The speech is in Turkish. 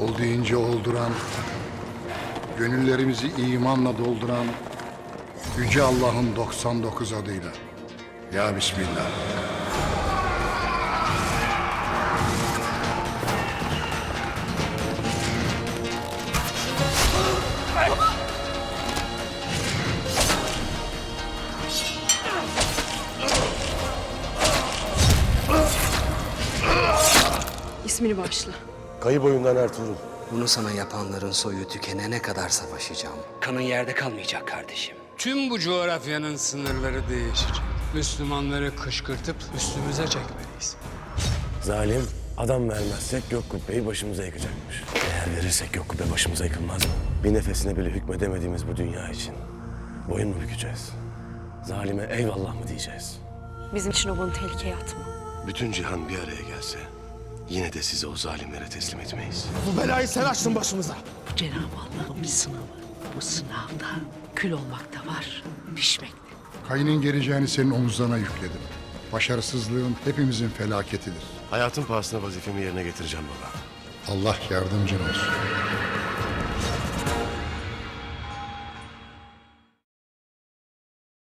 Ol olduran, gönüllerimizi imanla dolduran Yüce Allah'ın 99 adıyla. Ya Bismillah. İsmini başla. Kayı boyundan Ertuğrul. Bunu sana yapanların soyu tükenene kadar savaşacağım. Kanın yerde kalmayacak kardeşim. Tüm bu coğrafyanın sınırları değişecek. Müslümanları kışkırtıp üstümüze çekmeliyiz. Zalim adam vermezsek gök kubbeyi başımıza yıkacakmış. Eğer verirsek gök kubbe başımıza yıkılmaz mı? Bir nefesine bile hükmedemediğimiz bu dünya için boyun mu bükeceğiz? Zalime eyvallah mı diyeceğiz? Bizim için obanı tehlikeye atma. Bütün cihan bir araya gelse yine de sizi o zalimlere teslim etmeyiz. Bu belayı sen açtın başımıza. Cenab-ı Allah'ın bir sınavı. Bu sınavda kül olmak da var, pişmek de. Kayının geleceğini senin omuzlarına yükledim. Başarısızlığın hepimizin felaketidir. Hayatın pahasına vazifemi yerine getireceğim baba. Allah yardımcın olsun.